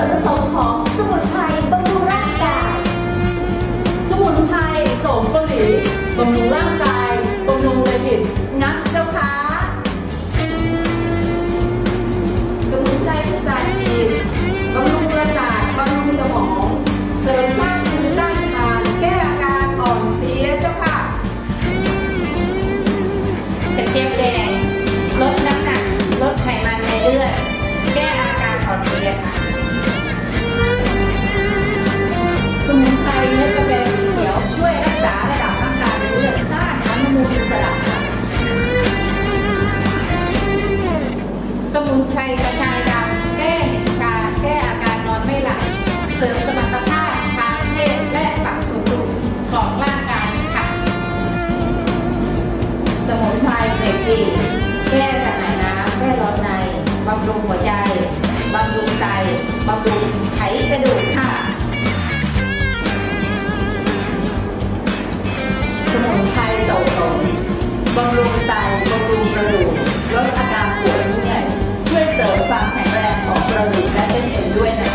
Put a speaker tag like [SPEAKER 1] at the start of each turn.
[SPEAKER 1] ส่วนผสมของสมุนไพรบำรุงร่างกาย
[SPEAKER 2] สมุนไพรโสมเกาหลีบำรุงร่างกายบำรุงเลยหิตนะเจ้าค่ะ
[SPEAKER 3] มุนไพรกระชายดำแก้เหน็บชา แก้อาการนอนไม่หลับ เสริมสมรรถภาพทางเพศและปรับสมดุลของร่างกายค่ะ
[SPEAKER 4] สมุนไพรเด็กดีแก้กระหายน้ำแก้ร้อนใน บำรุงหัวใจ บำรุงไต บำรุงไขกระดูกค่ะ en el duelo.